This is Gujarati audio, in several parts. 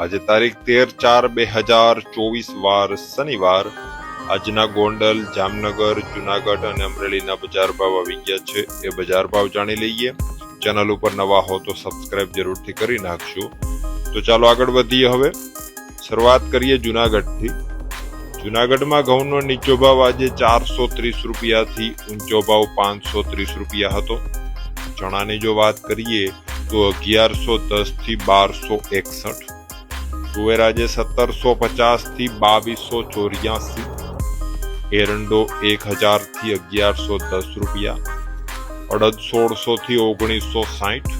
આજે તારીખ તેર ચાર બે હજાર ચોવીસ વાર શનિવાર. આજના ગોંડલ, જામનગર, જુનાગઢ અને અમરેલીના બજાર ભાવ આવી ગયા છે. એ બજાર ભાવ જાણી લઈએ. ચેનલ ઉપર નવા હો તો સબસ્ક્રાઇબ જરૂરથી કરી નાખશો તો ચાલો આગળ વધીએ હવે. શરૂઆત કરીએ જુનાગઢથી. જુનાગઢમાં ઘઉંનો નીચો ભાવ આજે ચારસો ત્રીસ રૂપિયાથી ઊંચો ભાવ પાંચસો ત્રીસ રૂપિયા હતો. ચણાની જો વાત કરીએ તો અગિયારસો દસથી બારસો એકસઠ. તુવેર આજે સત્તરસો પચાસથી બાવીસો ચોર્યાસી, એરંડો એક હજારથી અગિયારસો દસ રૂપિયા અડદ સોળસો થી ઓગણીસો સાઠ,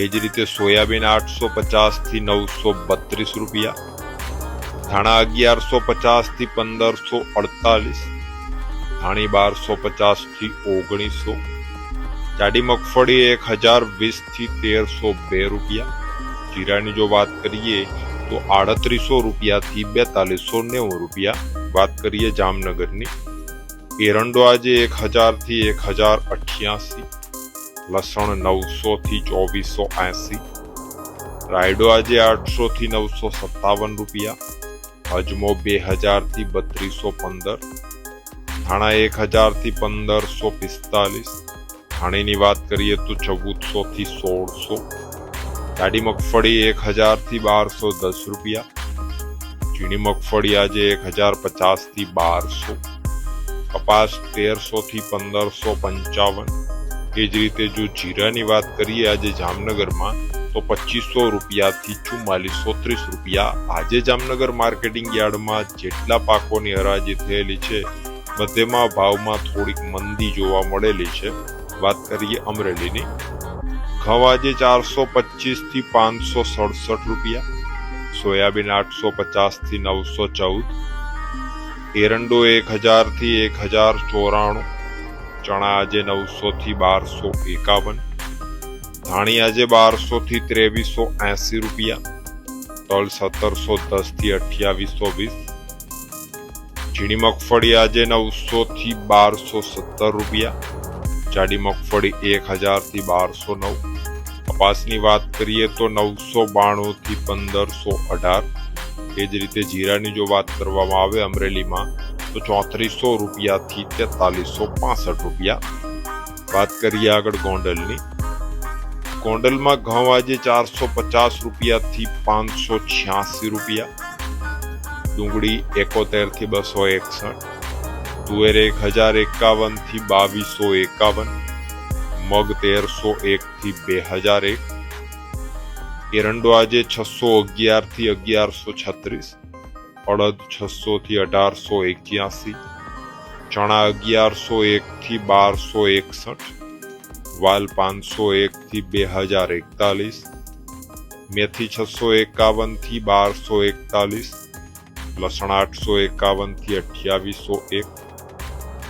એ જ રીતે સોયાબીન આઠસો પચાસથી નવસો બત્રીસ રૂપિયા, ધાણા અગિયારસો પચાસથી પંદરસો અડતાલીસ, ધાણી બારસો પચાસથી ઓગણીસો, જાડી મગફળી એક હજાર વીસથી તેરસો બે રૂપિયા જીરાની જો વાત કરીએ, તો આડત્રીસો રૂપિયાથી બેતાલીસો નેવું રૂપિયા વાત કરીએ જામનગરની. એરંડો આજે એક હજારથી એક હજાર અઠ્યાસી, લસણ નવસોથી ચોવીસો એંસી, રાયડો આજે આઠસોથી નવસો સત્તાવન રૂપિયા, અજમો બે હજારથી બત્રીસો પંદર થાણા એક હજારથી પંદરસો પિસ્તાલીસ થાણીની વાત કરીએ તો ચૌદસોથી સોળસો જાડી મગફળી એક હજારથી બારસો દસ રૂપિયા. ઝીણી મગફળી આજે એક હજાર પચાસથી બારસો. કપાસ તેરસોથી પંદરસો પંચાવન. એ જ રીતે જો જીરાની વાત કરીએ આજે જામનગરમાં, તો પચીસો રૂપિયાથી ચુમ્માલીસો ત્રીસ રૂપિયા આજે જામનગર માર્કેટિંગ યાર્ડમાં જેટલા પાકોની હરાજી થયેલી છે, બધેમાં ભાવમાં થોડીક મંદી જોવા મળેલી છે. વાત કરીએ અમરેલીની. આજે ચારસો પચીસથી પાંચસો સડસઠ રૂપિયા, સોયાબીન આઠસો પચાસથી નવસો ચૌદ, એરંડો એક હજારથી એક હજાર ચોરાણું, ચણા આજે નવસો થી બારસો એકાવન ધાણી આજે બારસો થી ત્રેવીસો એસી રૂપિયા, તલ સત્તરસો દસથી અઠ્યાવીસો વીસ, ઝીણી મગફળી આજે નવસો થી બારસો સત્તર રૂપિયા જાડી મગફળી એક હજારથી બારસો નવ. કપાસની વાત કરીએ તો નવસો બાણું થી પંદરસો અઢાર. એ જ રીતે જીરાની જો વાત કરવામાં આવે અમરેલીમાં, તો ચોત્રીસો રૂપિયાથી તેતાલીસો પાસઠ રૂપિયા. વાત કરીએ આગળ ગોંડલની. ગોંડલમાં ઘઉં આજે ચારસો પચાસ રૂપિયાથી પાંચસો છ્યાસી રૂપિયા. ડુંગળી એકોતેરથી બસો એકસઠ. તુવેર એક હજાર એકાવનથી બાવીસો એકાવન, મગ તેરસો એક થી બે હજાર એક એરંડો આજે છસો અગિયારથી અગિયારસો છત્રીસ, અડદ છસો થી અઢારસો એક્યાસી, ચણા અગિયારસો એક થી બારસો એકસઠ, વાલ પાંચસો એક થી બે હજાર એકતાલીસ, મેથી છસો એકાવનથી બારસો એકતાલીસ, લસણ આઠસો એકાવનથી અઠ્યાવીસો એક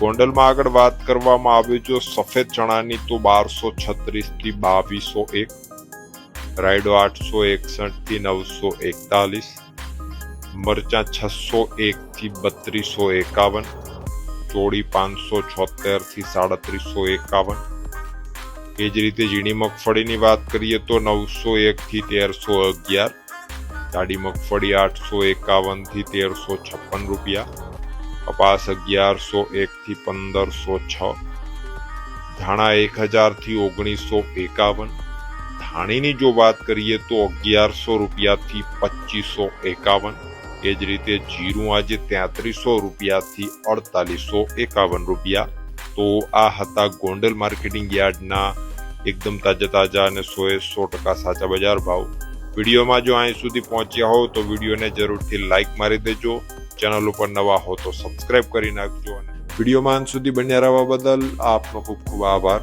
ગોંડલમાં આગળ વાત કરવામાં આવે જો સફેદ ચણાની તો બારસો છત્રીસથી બાવીસો એક, રાયડો આઠસો એકસઠથી નવસો એકતાલીસ, મરચા છસો એક થી બત્રીસો એકાવન ચોળી પાંચસો છોતેરથી સાડત્રીસો એકાવન. એ જ રીતે ઝીણી મગફળીની વાત કરીએ તો નવસો એક થી તેરસો અગિયાર જાડી મગફળી આઠસો એકાવનથી તેરસો છપ્પન રૂપિયા કપાસ અગિયારસો એક થી પંદરસો છ, ધાણા એક હજારથી ઓગણીસો એકાવન, ધાણીની જો વાત કરીએ તો અગિયારસો રૂપિયાથી પચીસો એકાવન, એ જ રીતે જીરું આજે તેત્રીસો રૂપિયાથી અડતાલીસો એકાવન રૂપિયા. તો આ હતા ગોંડલ માર્કેટિંગ યાર્ડના એકદમ તાજા તાજા અને સોએ સો ટકા સાચા બજાર ભાવ. વિડીયોમાં જો અહીં સુધી પહોંચ્યા હો તો વિડીયોને જરૂરથી લાઈક મારી દેજો. ચેનલ ઉપર નવા હો તો સબસ્ક્રાઇબ કરી નાખજો અને વિડીયોમાં અંત સુધી બન્યા રહેવા બદલ આપનો ખૂબ ખૂબ આભાર.